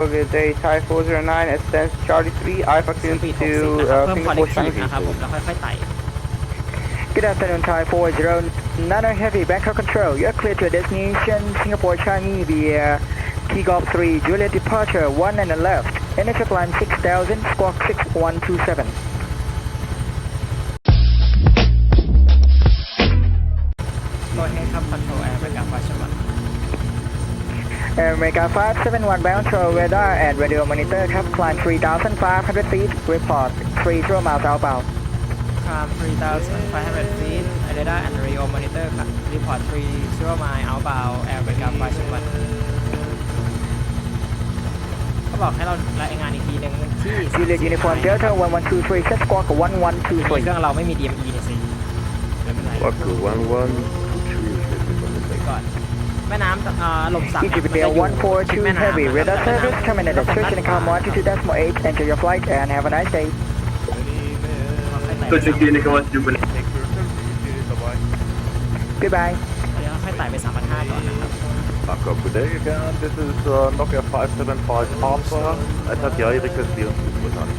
Good day, Thai 409, ascends Charlie 3, Alpha ส Clearance ปีด60 to นะครับ uh, เพิ่มค Singapore วอลิที Changi. นะครับผมแล้วค่อยๆไต่ Good afternoon, Thai 40 Nano Heavy Bangkok Control. You're clear to destination Singapore Changi via T Golf 3, Juliet departure 1 and a left. Initial climb 6000, squawk 6127. Air America 571 bound to radar and radio monitor ครับ climb 3,500 feet, report 30 miles outbound. คาม3,500 feet radar and radio monitor ครับ report 3 zero mile outbound air เป็นการฟ้าชวัตเขาบอกให้เรารายงานอีกทีหนึ่งที่ Juliet Uniform Delta 1123, set squawk เครื่อง 1123. เราไม่มี DME เนี่ยสิไม่เป็นไร Waku one one แม่น้ำอ่าหล่มสัก Egypt Air 142 Heavy radar service terminated. Search and calm 122.8. Enter your flight and have a nice day. ค่อยๆไต่ Such a clinical was jubilant. Goodbye. เดี๋ยวค่อยๆไต่ไป3,500ก่อนนะครับ Back up good day again. This is uh, Nokia 575 Papa. Etap Jairi requestieren Zustand.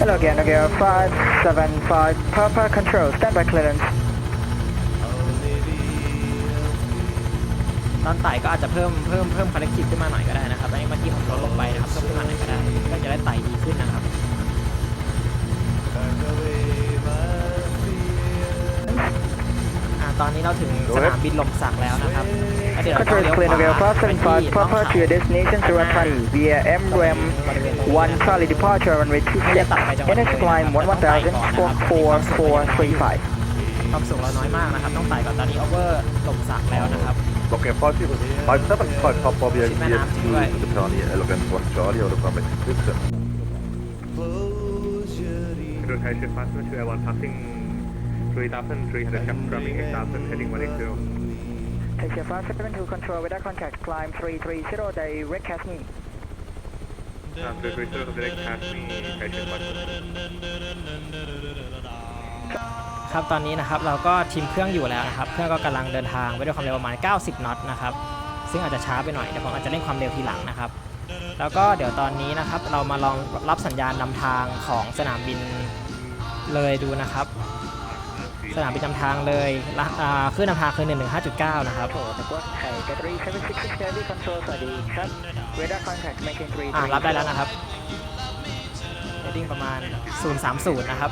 Hello again, Nokia 575 Papa Control. Standby clearance. ตอนไต่ก็อาจจะเพิ่มเพิ่มเพิ่มคาแรคทีฟขึ้นมาหน่อยก็ได้นะครับอันนี้เมื่อกี้ผมลดลงไปนะครับเพิ่มขึ้นมาหน่อยก็ได้ก็จะได้ไต่ดีขึ้นนะครับอ่าตอนนี้เราถึงสนามบินลมสักแล้วนะครับแล้วเดี๋ยวเราต้อง Control เลี้ is ยว clear, ขวา Nokia ไปที่575น้อง Papa เขา to your destination Suratani via MREM 1 Charlie departure runway 26. Initial climb 11,000, squawk 4435. ความสูงเราน้อยมากนะครับ ต้องไต่ก่อนตอนนี้โอเวอร์ลมสักแล้วนะครับ Looking at 575, 575 here to the Charlie, Elegant 1 Charlie, or the Public System. Rotation 572 airborne passing 3,300 cap, 8,000, heading 180. Taxi 572 control, radar contact, climb 330, direct cast me. 330, direct cast me, station 572. ครับตอนนี้นะครับเราก็ทีมเครื่องอยู่แล้วนะครับ เครื่องก็กำลังเดินทางไปด้วยความเร็วประมาณ 90 น็อตนะครับซึ่งอาจจะช้าไปหน่อยแต่ผมอาจจะเล่นความเร็วทีหลังนะครับ แล้วก็เดี๋ยวตอนนี้นะครับเรามาลองรับสัญญาณนำทางของสนามบินเลยดูนะครับ สนามบินนำทางเลยขึ้นนำทางคือ 115.9 นะครับอ่ารับได้แล้วนะครับเรดดิ้งประมาณ 030 นะครับ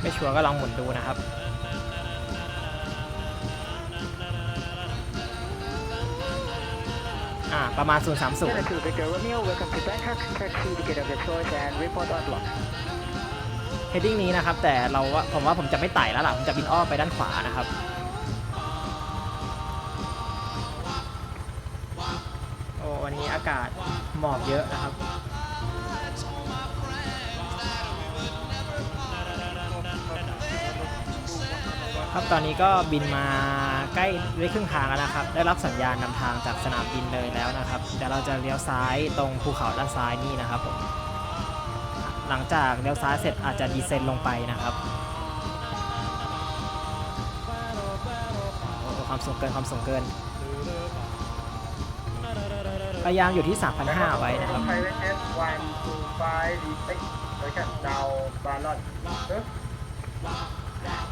ไม่ชัวร์ก็ลองหมุนดูนะครับ อ่า ประมาณ 030 Unit 2 Victor Romeo, welcome to Bangkok. Taxi ticket of your choice and report on block. เฮดดิ้งนี้นะครับ แต่เราว่าผมว่าผมจะไม่ไต่แล้วล่ะ ผมจะบินอ้อมไปด้านขวานะครับ โอ้วันนี้อากาศหมอกเยอะนะครับ ครับตอนนี้ก็บินมาใกล้ได้ครึ่งทางแล้วนะครับ ได้รับสัญญาณนำทางจากสนามบินเลยแล้วนะครับเดี๋ยวเราจะเลี้ยวซ้ายตรงภูเขาด้านซ้ายนี่นะครับผมหลังจากเลี้ยวซ้ายเสร็จอาจจะดีเซนลงไปนะครับความสูงเกินความสูงเกินพยายามอยู่ที่ 3,500 ไว้นะครับ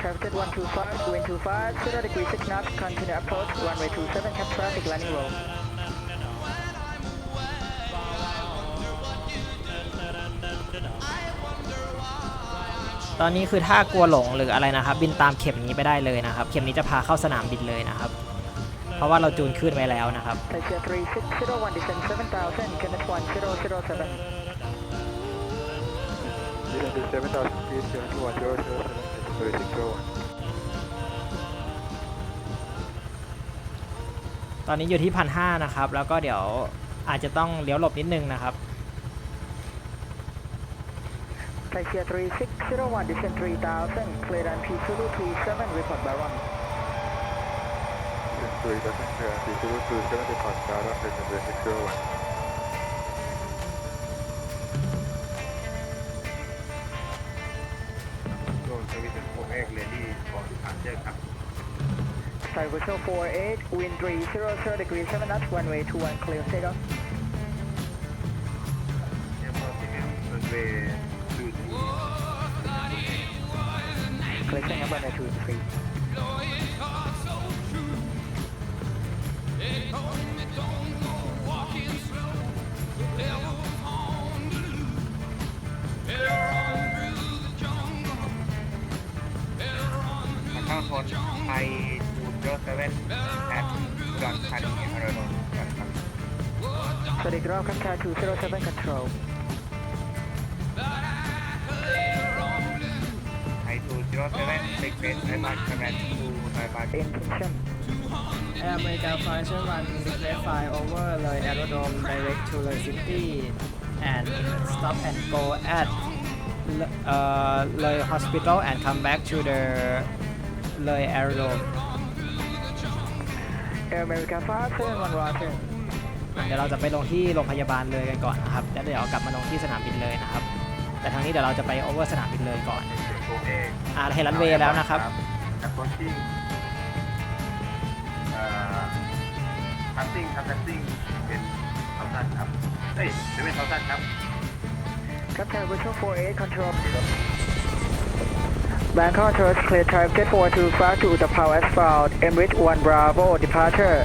Traffic 125, wind 25, 0 degree 6 knots, continue approach, runway 27, cap traffic, landing roll. ตอนนี้คือถ้ากลัวหลงหรืออะไรนะครับ บินตามเข็มนี้ไปได้เลยนะครับ เข็มนี้จะพาเข้าสนามบินเลยนะครับ เพราะว่าเราจูนขึ้นไว้แล้วนะครับ Taxi 3601, descend 7000, Kenneth 1007. 7,000 feet, 721 vertical ตอนนี้อยู่ที่พันห้านะครับ แล้วก็เดี๋ยวอาจจะต้องเลี้ยวหลบนิดนึงนะครับ Taxi 3601 descend 3000, clear and P2237, report Baron. Descend 3000, clear and P2237, report Baron, descend 3601. 48, wind 300 degrees 7 knots, runway 21 clear, take off. Two Clear, take off, runway 23. So the ground contact 207 control. Thai 207, take base advance command to Thailand. Intention. Air America Flight Run Declare Fly over เลย Aerodrome direct to the city and stop and go at เอ่อเลย hospital and come back to the เลย Aerodrome Air America 571 Roger. เดี๋ยวเราจะไปลงที่โรงพยาบาลเลยกันก่อนนะครับแล้วเดี๋ยวกลับมาลงที่สนามบินเลยนะครับ แต่ทางนี้เดี๋ยวเราจะไปโอเวอร์สนามบินเลยก่อนอ่าเห็นรันเวย์แล้วนะครับ approaching เอ่อ passing ครับ passing เป็นเท่าสั้นครับเอ้ยไม่เป็นเท่าสั้นครับ Contact Virtual 48 control. Bangkok Tourist clear type Jet 425 to the Power Asphalt, Emirates 1 Bravo, departure,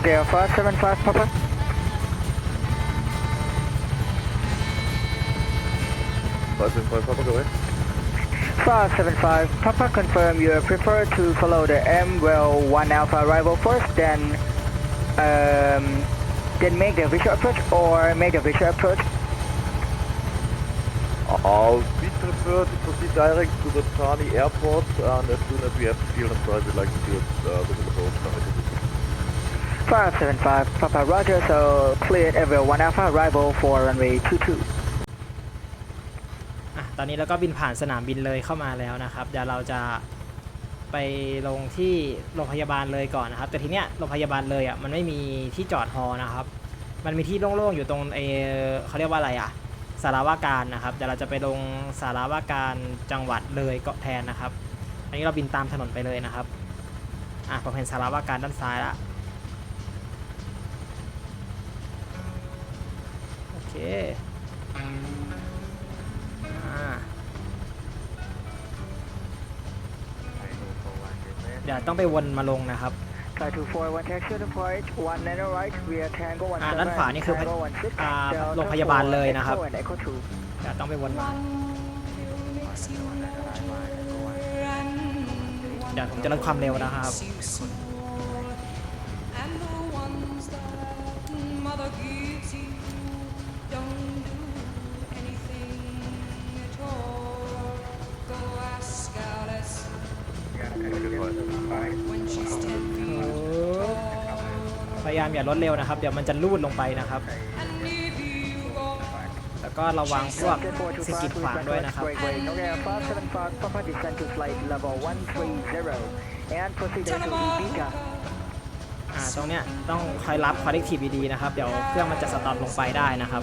did. So, bye. Negative 575, Papa Negative 575, Papa. Was in voll Papa gewesen? 575, Papa confirm you prefer to follow the M well 1 Alpha arrival first, then um, then make the visual approach or make the visual approach. Uh, we prefer to proceed direct to the Thani airport, and as soon as we have the field and we'd like to do it uh, with the boat. 575, Papa Roger, so cleared Ever 1 Alpha arrival for runway 22. อะตอนนี้เราก็บินผ่านสนามบินเลยเข้ามาแล้วนะครับ เดี๋ยวเราจะไปลงที่โรงพยาบาลเลยก่อนนะครับ แต่ทีเนี้ยโรงพยาบาลเลยอะมันไม่มีที่จอดฮอนะครับ มันมีที่โล่งๆอยู่ตรงเออเขาเรียกว่าอะไรอะสารว่าการนะครับเดี๋ยวเราจะไปลงสารว่าการจังหวัดเลยเกาะแทนนะครับ อันนี้เราบินตามถนนไปเลยนะครับอะผมเห็นสารว่าการด้านซ้ายละโอ เคอ่าเดี๋ยวต้องไปวนมาลงนะครับ Fly 241, taxi to point 1 and right, via Tango 17, อ่าด้านขวานี่คือ Tango 16, อ่า Delta โรงพยาบาลเลยนะครับ Echo and Echo 2. เดี๋ยวต้องไปวนมาเดี๋ยวผมจะลดความเร็วนะครับ พยายามอย่าลดเร็วนะครับ เดี๋ยวมันจะลูดลงไปนะครับ แล้วก็ระวังพวกสกิดขวางด้วยนะครับ ตรงเนี้ยต้องคอยรับคอ r เ e กทีฟดีๆนะครับ เดี๋ยวเครื่องมันจะสต็อปลงไปได้นะครับ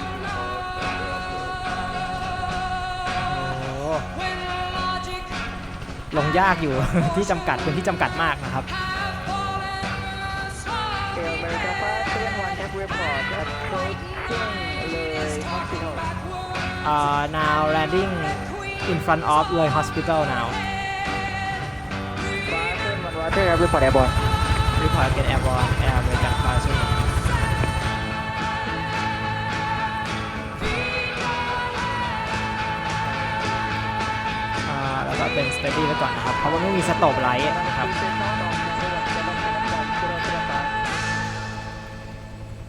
ลงยากอยู่ ที่จำกัดเป็นที่จำกัดมากนะครับ เอลเมะป้าเซีนวันแอปเรพอร์ต approaching เลยฮอสพิทอล uh, now landing in front of เลย hospital now ฟ้าเซียนวันวอเตอร์บอปเรพอร์ตแอร์บอล report get airborne air American แล้วก็เป็น steady ไว้ก่อนนะครับ เพราะว่าไม่มีสโตบไลท์นะครับ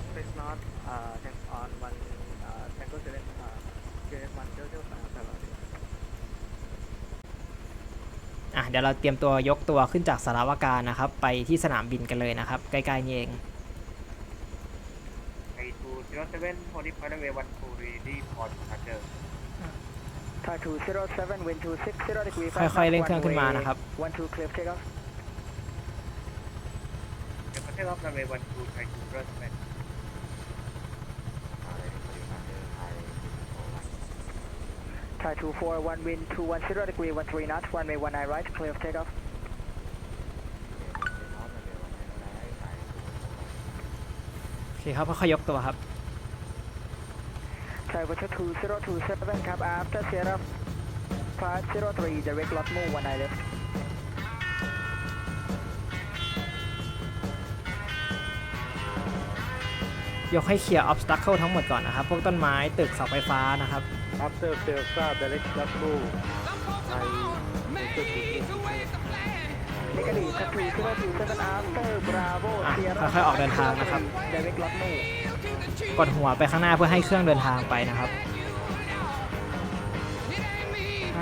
Space North uh, tank on one uh, Tango 7 uh, JS 1 Delta 5 Bravo อะเดี๋ยวเราเตรียมตัวยกตัวขึ้นจากสารวการนะครับ ไปที่สนามบินกันเลยนะครับ ใกล้ๆนี่เองไอทู07 Pony Point Runway 12 ready for departure Thai 207, wind 260 degree. ค่อ ยๆเร่งเครื่องขึ้นมานะครับ One two clear takeoff. departure of runway 12 Thai 207 Thai 241, wind 210 degree, 13 knots, runway 19 right, clear takeoff. โอเคครับค่อยๆยกตัวครับ Thai Water 2027, cap after Sierra 503, direct lot move, 19 left. ยกให้เคลียร์ obstacle ทั้งหมดก่อนนะครับ พวกต้นไม้ตึกเสาไฟฟ้านะครับ After Delta direct Bravo I Negative, cap 2027, after Bravo, อะ Sierra ค่อยๆออกเดินทางนะครับ direct lot move. กดหัวไปข้างหน้าเพื่อให้เครื่องเดินทางไปนะครับ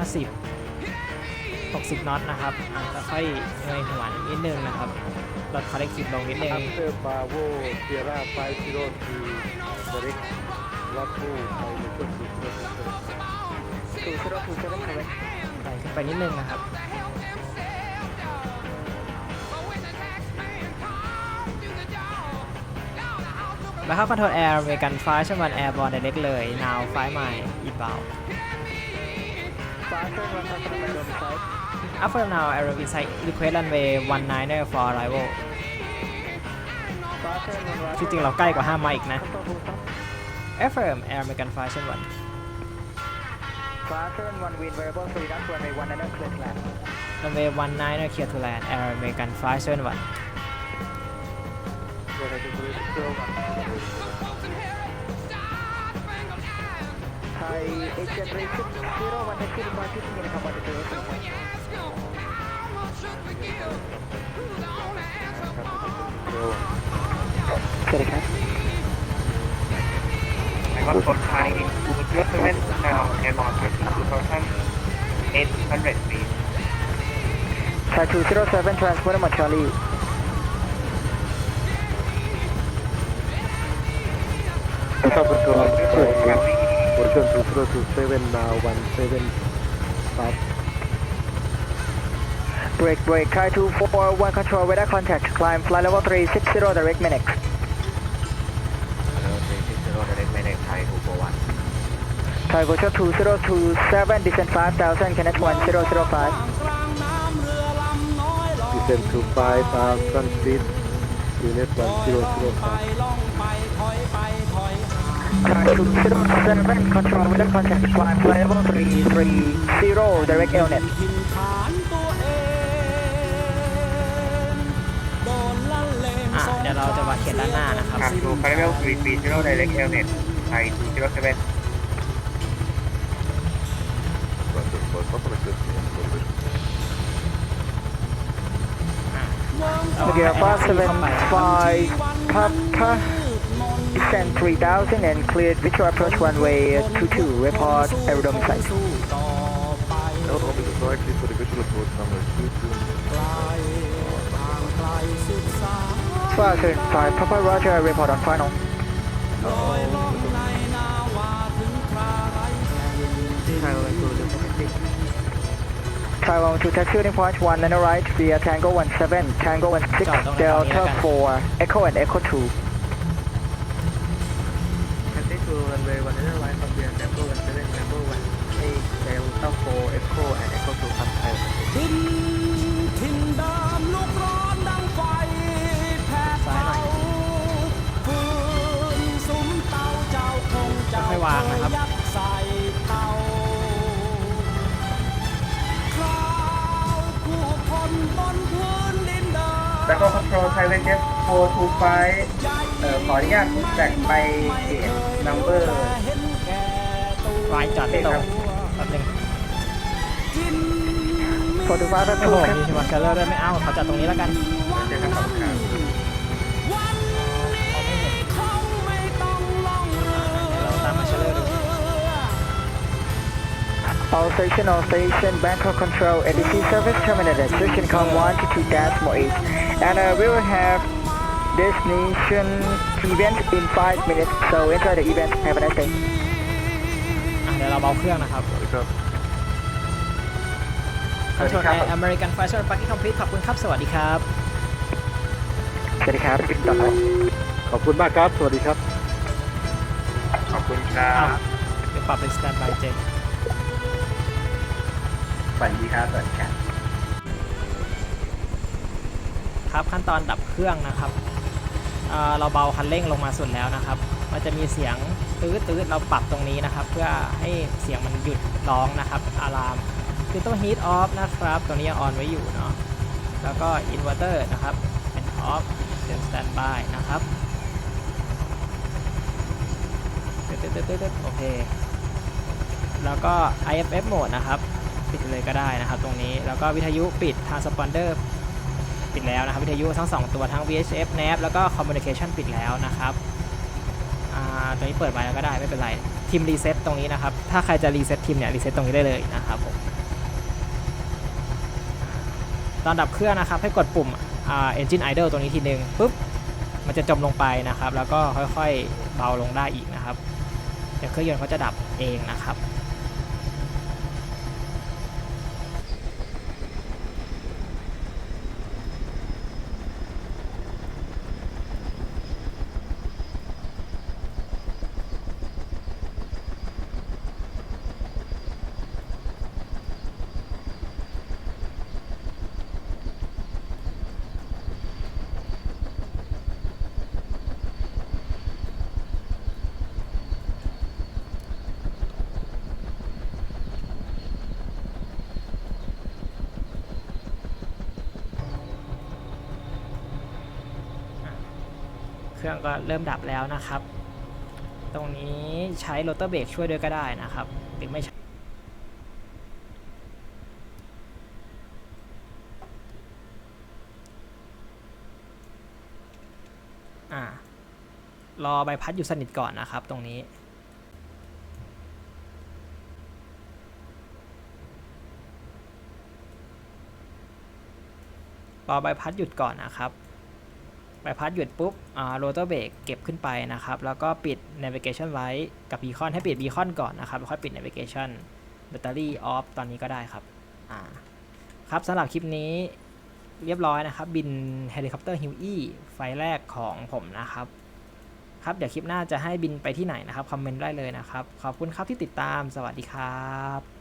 50 60น็อตนะครับอะแล้วค่อยเงยหัวนิดนึงนะครับลดคอร์เรกทีฟลงนิดนึง After Bravo Sierra 503 direct Bravo I return to 2027, correct. ไต่ขึ้นไปนิดนึงนะครับ แล้วเข้าคอนโทรลแอร์เมกันไฟส่วมันแอร์บอลเด็กเลยนาวไฟใหม่อีบาวอัพเฟอร์นาวแอร์วินไซรีเควสต์รันเวย์วันไนน์เนอร์ฟอร์ไรโวที่จริงเราใกล้กว่าห้าไมล์อีกนะ FM ฟเฟ American Fashion 1 Fashion 1 Win Variable 3 That's Runway 1 Niner Clear to Land Runway 1 Niner Clear to Land Hi, Generation I got for to recommend now and on 800 Charlie. Delta Control Gravity Version 2027 now 17 stop Break, break. Thai 241, control weather contact. Climb flight level 360, direct minutes. Thai Virtual 2027, descent 5000, connect 1005. descend to 5000 feet unit 1005 Thai 207, control weather contact. Climb flight level 330, direct LNet. อะเดี๋ยวเราจะมาเขียนด้านหน้านะครับ Up to Parallel 330 Direct Airnet Thai 207 Miguel 575, Papa, descent 3000 and cleared visual approach runway uh, 22, report aerodrome site. Aerodrome is directly for the visual approach number 575, Papa Roger, report on final. Taiwan to taxiing point 1 and right via Tango 17, Tango 16, Delta 4, Echo and Echo 2. างนะครับยัดใส่เตาคราวผู้คนบนพื้นดินเดิมแล้วก็ control private jet 425เอ่อขออนุญาตพุทแบกไปเกต number เห็นแก่ตัววายจอดไม่ตรงแป๊บนึงกิน45โอ้โห approve มีชิวาเชลเลอร์ด้วยไม่เอาเขาจอดตรงนี้แล้วกันเจอกันครับครับ All station, all station, Bangkok Control, ADC service terminated. Station com 1 to 2 decimal 8. And uh, we will have destination event in 5 minutes. So enjoy the event. Have a nice day. อะเดี๋ยวเราเบาเครื่องนะครับครับ คอนโทรลแอร์อเมริกันไฟชั่นปักกิ้งคอมพลีทขอบคุณครับ สวัสดีครับ สวัสดีครับบินต่อครับขอบคุณมากครับ สวัสดีครับ ขอบคุณครัอ้าวบเดี๋ยวปรับเป็นสแตนบายเจน สวัสดีครับสวัสดีครับครับขั้นตอนดับเครื่องนะครับเอ่อเราเบาคันเร่งลงมาสุดแล้วนะครับ มันจะมีเสียงตื้อตื้อเราปรับตรงนี้นะครับ เพื่อให้เสียงมันหยุดร้องนะครับอะลามคือต้อง heat off นะครับ ตัวนี้ยังออนไว้อยู่เนาะแล้วก็ inverter นะครับ เป็น off เป็น standby นะครับตึ๊ดตึ๊ดตึ๊ดตึ๊ดโอเค แล้วก็ IFF mode นะครับ ปิดเลยก็ได้นะครับตรงนี้แล้วก็วิทยุปิด transponder ปิดแล้วนะครับวิทยุทั้ง 2 ตัวทั้ง VHF NAV แล้วก็ communication ปิดแล้วนะครับตัวนี้เปิดไว้แล้วก็ได้ไม่เป็นไรทีมรีเซ็ตตรงนี้นะครับ ถ้าใครจะรีเซ็ตทีมเนี่ยรีเซ็ตตรงนี้ได้เลยนะครับผมตอนดับเครื่องนะครับให้กดปุ่ม engine idle ตรงนี้ทีนึงปุ๊บมันจะจมลงไปนะครับ แล้วก็ค่อยๆเบาลงได้อีกนะครับเดี๋ยวเครื่องยนต์เขาจะดับเองนะครับ เครื่องก็เริ่มดับแล้วนะครับ ตรงนี้ใช้โรเตอร์เบรกช่วยด้วยก็ได้นะครับ หรือไม่ใช่รอใบพัดอยู่สนิทก่อนนะครับ ตรงนี้ รอใบพัดหยุดก่อนนะครับ ใบพัดหยุดปุ๊บโรเตอร์เบรกเก็บขึ้นไปนะครับ แล้วก็ปิด navigation light กับ beacon ให้ปิด beacon ก่อนนะครับ แล้วค่อยปิด navigation แบตเตอรี่ off ตอนนี้ก็ได้ครับอ่าครับสำหรับคลิปนี้เรียบร้อยนะครับ บินเฮลิคอปเตอร์ฮิวอี้ไฟล์แรกของผมนะครับ ครับ เดี๋ยวคลิปหน้าจะให้บินไปที่ไหนนะครับ คอมเมนต์ได้เลยนะครับ ขอบคุณครับที่ติดตามสวัสดีครับ